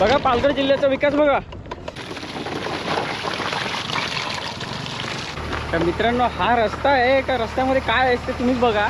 बघा पालघर जिल्ह्याचा विकास बघा. तर मित्रांनो हा रस्ता आहे. का रस्त्यामध्ये काय आहे ते तुम्हीच बघा.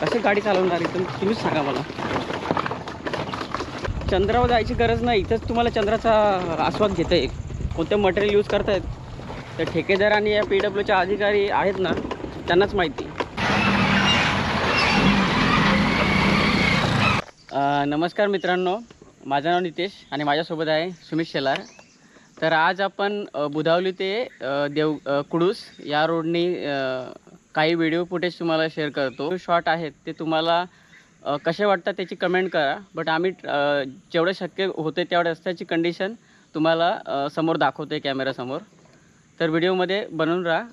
कशी गाडी चालवणार इथून तुम्हीच सांगा मला. चंद्रावर जायची गरज नाही. इथंच तुम्हाला चंद्राचा आस्वाद घेता येईल. कोणते मटेरियल यूज करतायत तर ठेकेदार आणि या पी डब्ल्यूच्या अधिकारी आहेत ना त्यांनाच माहिती. नमस्कार मित्रांनो. माझं नाव नितेश आणि माझ्यासोबत आहे सुमित शेलार. तर आज आपण बुधावली ते देव कुडूस या रोडनी काही व्हिडिओ फुटेज तुम्हाला शेअर करतो. शॉर्ट आहेत ते तुम्हाला कसे वाटतात त्याची कमेंट करा. बट आम्ही जेवढं शक्य होते तेवढ्या रस्त्याची कंडिशन तुम्हाला समोर दाखवतो आहे कॅमेरासमोर तर व्हिडिओमध्ये बनवून राहा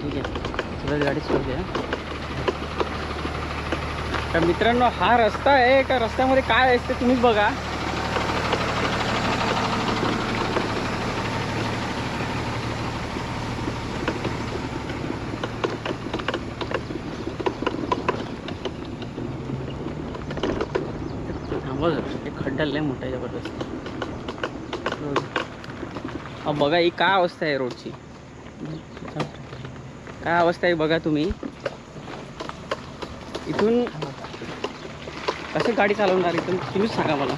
ठीक आहे सगळं गाडी सुरू द्या तर मित्रांनो हा रस्ता आहे. का रस्त्यामध्ये काय असते तुम्हीच बघा. खड्डा लय मोठा जबरदस्त. अहो, बघा ही काय अवस्था आहे रोडची. काय अवस्था आहे बघा तुम्ही. इथून कशी गाडी चालवणार एकदम तुम्हीच सांगा मला.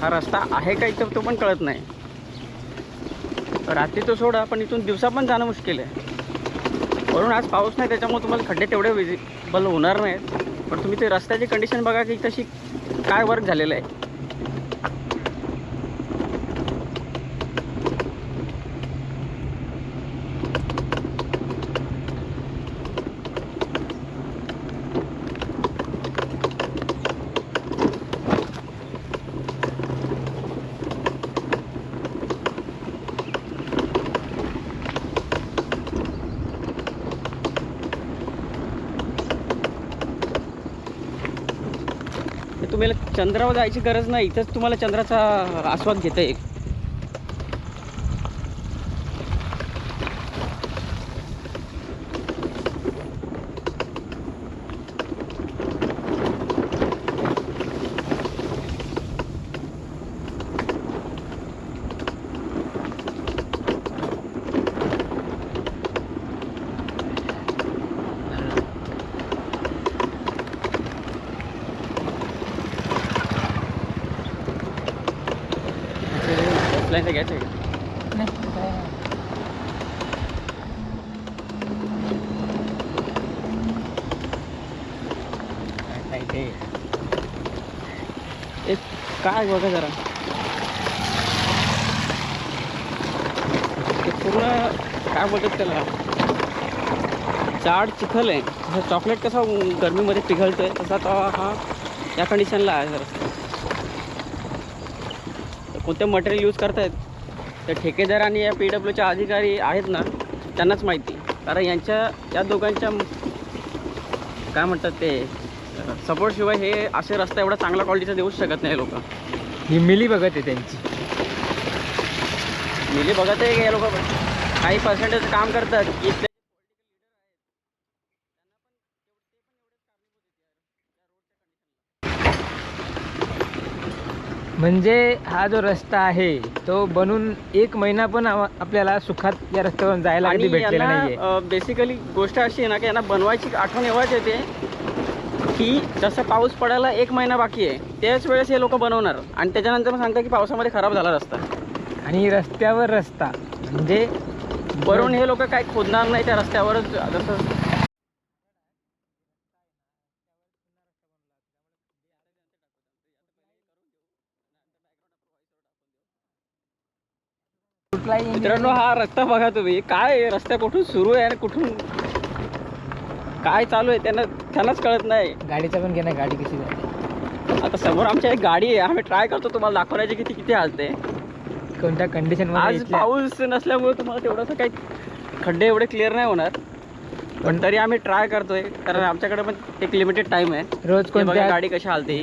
हा रस्ता आहे का इथं तो पण कळत नाही. रात्री तो सोडा पण इथून दिवसा पण जाणं मुश्किल आहे. वरून आज पाऊस नाही त्याच्यामुळे तुम्हाला खड्डे तेवढे विजिबल होणार नाहीत. पण तुम्ही ते रस्त्याची कंडिशन बघा की तशी काय वर्क झालेलं आहे तर तुम्हाला चंद्रावर जायची गरज नाही इथंच तुम्हाला चंद्राचा आस्वाद घेता येईल घ्यायचं घ्यायचं. ते एक काय बघा जरा. ते पूर्ण काय बोलतात त्याला? जाड चिखल आहे. जसं चॉकलेट कसं गरमीमध्ये पिघलतोय? तसा तो हा या कंडिशनला आहे. जरा कोणतं मटेरियल यूज करतायत तर ठेकेदार आणि या पी डब्ल्यूच्या अधिकारी आहेत ना त्यांनाच माहिती. कारण यांच्या या दोघांच्या काय म्हणतात ते सपोर्ट शिवाय हे असे रस्ता एवढा चांगला क्वालिटीचा देऊच शकत नाही लोक. ही मिली बघत आहे त्यांची. मिली बघत आहे की हे लोक? काही पर्सेंटेज काम करतात. की म्हणजे हा जो रस्ता आहे तो बनून एक महिना पण आपल्याला सुखात या रस्त्यावरून जायला कधी आणि भेटलेला नाहीये. यांना बेसिकली गोष्ट अशी आहे ना की यांना बनवायची आठवण एव्हाच येते की जसं पाऊस पडायला एक महिना बाकी आहे त्याच वेळेस हे लोक बनवणार. आणि त्याच्यानंतर मग सांगतात की पावसामध्ये खराब झाला रस्ता. आणि रस्त्यावर रस्ता म्हणजे वरून हे लोक काय खोदणार नाही त्या रस्त्यावरच जसं मित्रांनो हा रस्ता बघा तुम्ही. काय? रस्ता कुठून सुरू आहे आणि कुठून काय चालू आहे त्यांना त्यांनाच कळत नाही. गाडीचा पण घे ना गाडी कशी जाते? आता समोर आमच्या एक गाडी आहे. आम्ही ट्राय करतो तुम्हाला दाखवण्याची किती किती हालते. कोणत्या कंडिशन आज पाऊस नसल्यामुळे तुम्हाला तेवढंसं काही खड्डे एवढे क्लिअर नाही होणार. पण तरी आम्ही ट्राय करतोय कारण आमच्याकडे पण एक लिमिटेड टाइम आहे. रोज कोणत्या गाडी कशी हालते.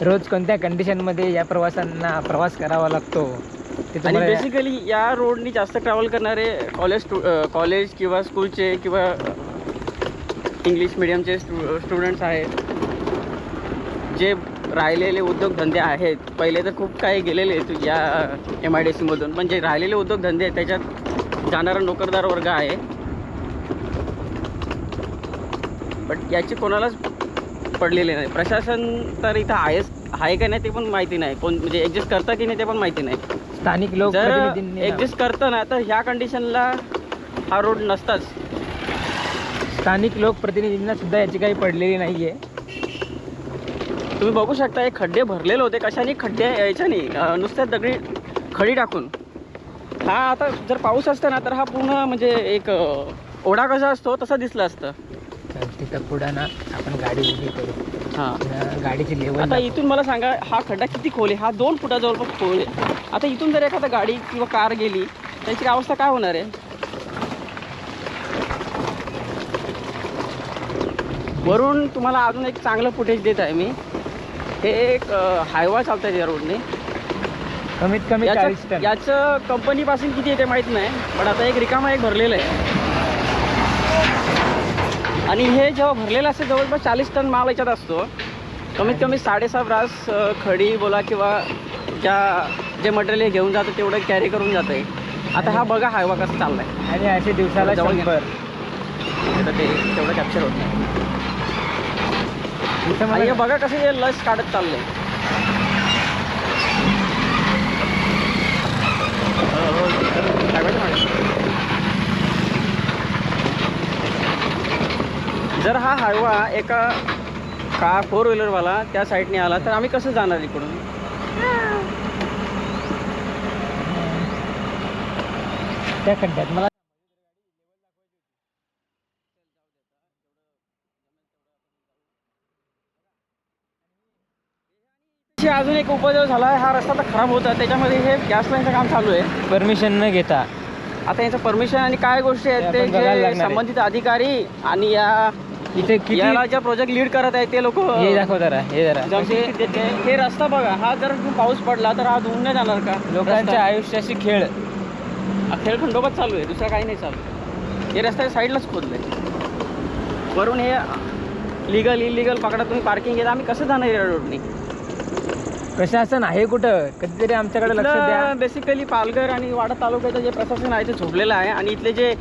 रोज कोणत्या कंडिशनमध्ये या प्रवासांना प्रवास करावा लागतो? आणि बेसिकली या रोडनी जास्त ट्रॅव्हल करणारे कॉलेज कॉलेज किंवा स्कूलचे किंवा इंग्लिश मिडियमचे स्टु स्टुडंट्स आहेत. जे राहिलेले उद्योगधंदे आहेत. पहिले तर खूप काही गेलेले आहेत या एम आय डी सीमधून पण जे राहिलेले उद्योगधंदे आहेत. त्याच्यात जाणारा नोकरदार वर्ग आहे. बट याची कोणालाच पडलेली नाही. प्रशासन तर इथं आहेच. आहे का नाही ते पण माहिती नाही. कोण म्हणजे ॲडजस्ट करतं की नाही ते पण माहिती नाही. स्थानिक लोक जर ऍडजस्ट करतं ना तर ह्या कंडिशनला हा रोड नसताच. स्थानिक लोकप्रतिनिधींना सुद्धा याची काही पडलेली नाहीये. तुम्ही बघू शकता हे खड्डे भरलेले होते. कशाने? खड्डे याच्याने. नुसत्या दगडी खडी टाकून. हा आता जर पाऊस असता ना तर हा पूर्ण म्हणजे एक ओढा कसा असतो तसा दिसला असतं. तिथं पुढं ना आपण गाडी उभी करू. हां. न गाडीची लेवल आता इथून मला सांगा हा खड्डा किती खोल आहे? हा दोन फुटा जवळपास खोल आहे. आता इथून जर एखादा गाडी किंवा कार गेली त्याची अवस्था काय होणार आहे? वरून तुम्हाला अजून एक चांगलं फुटेज देत आहे मी. हे एक हायवा चालतं या रोडने कमीत कमी चाळीस याचं टन. याचं कंपनीपासून किती येते माहीत नाही पण आता एक रिकामा एक भरलेलं आहे. आणि हे जेव्हा भरलेलं असते जवळपास चाळीस टन माल याच्यात असतो. कमीत कमी साडेसहा ब्रास खडी बोला किंवा ज्या जे मटेरियल हे घेऊन जातं तेवढं कॅरी करून जातं आहे आता हा बघा हायवा कसा चाललाय. आणि असे दिवसाला जवळ ते तेवढं कॅप्चर होत नाही. हे बघा कसं हे लस काढत चाललंय. काय माहिती मला. जर हा हायवा एका का फोर व्हीलरवाला त्या साईडने आला तर आम्ही कसं जाणार इकडून? त्या खड्ड्यात. मला अजून एक उपद्रव झाला हा रस्ता तर खराब होता. त्याच्यामध्ये हे गॅस लाईनचं काम चालू आहे. परमिशन न घेता. आता याचं परमिशन आणि काय गोष्टी आहेत ते जे आहे. संबंधित अधिकारी आणि या इथे किती याला ज्या प्रोजेक्ट लीड करत आहेत ते लोक हे दाखव जरा हे जरा. ते- हे रस्ता बघा हा जर पाऊस पडला तर हा धुवून नाही जाणार का? लोकांच्या रस्ता? आयुष्याशी खेळ. हा खेळ खंडोबात चालू आहे दुसरा काही नाही चालू. हे रस्त्याच्या साईडलाच खोदलंय. वरून हे लिगल इलिगल पकडा तुम्ही पार्किंग घेता आम्ही कसं जाणार या रोडनी प्रशासन आहे कुठं? कधीतरी आमच्याकडे लक्ष द्या. बेसिकली पालघर आणि वाडा तालुक्याचं जे प्रशासन आहे ते झोपलेलं आहे. आणि इथले जे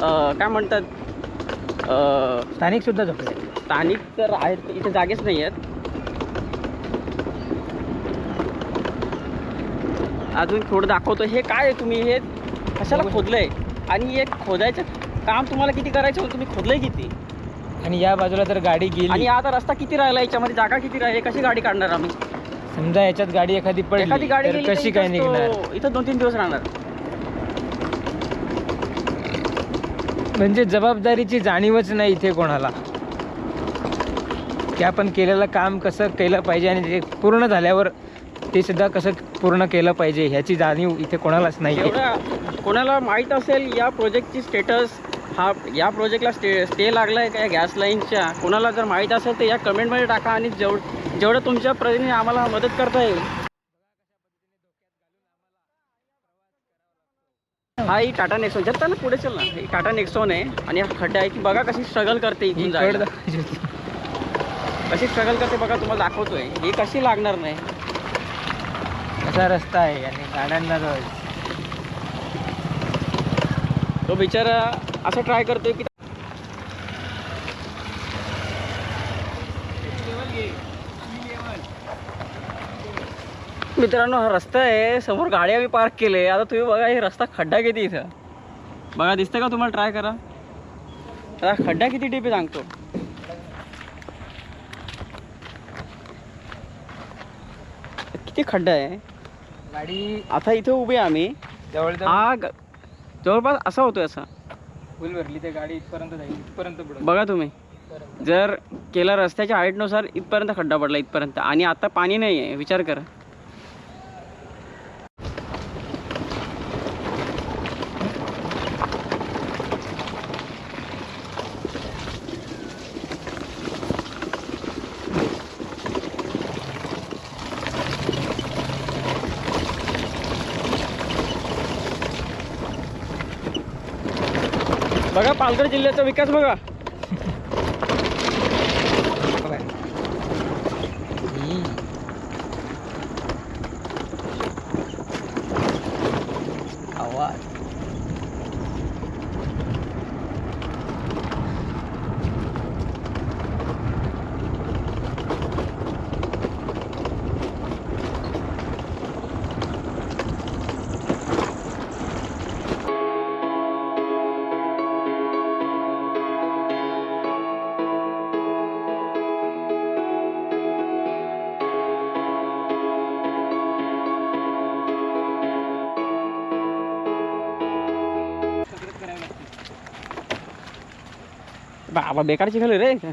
काय म्हणतात स्थानिक सुद्धा झोपले स्थानिक तर आहेत इथे जागेच नाही आहेत. अजून थोडं दाखवतो. हे काय आहे तुम्ही? हे कशाला खोदलंय? आणि हे खोदायचं काम तुम्हाला किती करायचं होतं? तुम्ही खोदलंय किती? आणि या बाजूला तर गाडी आणि गेली आता रस्ता किती राहिला? याच्यामध्ये जागा किती राहिली? कशी गाडी काढणार आम्ही? समजा याच्यात गाडी एखादी एखादी पडली गाडी गेली तर कशी काय निघणार? इथं दोन तीन दिवस राहणार. म्हणजे जबाबदारीची जाणीवच नाही इथे कोणाला. की आपण केलेलं काम कसं केलं पाहिजे आणि ते पूर्ण झाल्यावर ते सुद्धा कसं पूर्ण केलं पाहिजे ह्याची जाणीव इथे कोणालाच नाही एवढा कोणाला माहीत असेल या प्रोजेक्टची स्टेटस हा या प्रोजेक्टला स्टे स्टे लागला आहे का गॅस लाईनच्या कोणाला जर माहीत असेल तर या कमेंटमध्ये टाका आणि जेव जेवढं तुमच्या प्रतिनिधी आम्हाला मदत करता येईल. हा ही टाटा नेक्सॉन. जर त्याला पुढे चल ना. ही टाटा नेक्सॉन आहे. आणि हा खड्डा आहे की बघा कशी स्ट्रगल करते ही इथून जायला. कशी स्ट्रगल करते बघा तुम्हाला दाखवतोय. ही कशी लागणार नाही. असा रस्ता आहे आणि गाड्यांना. तो बिचारा असं ट्राय करतोय की मित्रांनो हा रस्ता आहे. समोर गाडी आम्ही पार्क केले. आता तुम्ही बघा हे रस्ता खड्डा किती इथं. बघा दिसतं का तुम्हाला? ट्राय करा. आता खड्डा किती टिपी सांगतो. किती खड्डा आहे? गाडी आता इथं उभे आहे आम्ही. जवळ हा ग- जवळपास असा होतोय असा. फुल भरली ते गाडी इथपर्यंत जाईल. इथपर्यंत बघा तुम्ही. जर केला रस्त्याच्या हाईटनुसार इथपर्यंत खड्डा पडला इथपर्यंत. आणि आता पाणी नाही आहे विचार करा. बघा पालघर जिल्ह्याचा विकास बघा. बाबा बेकार चिखल आहे रे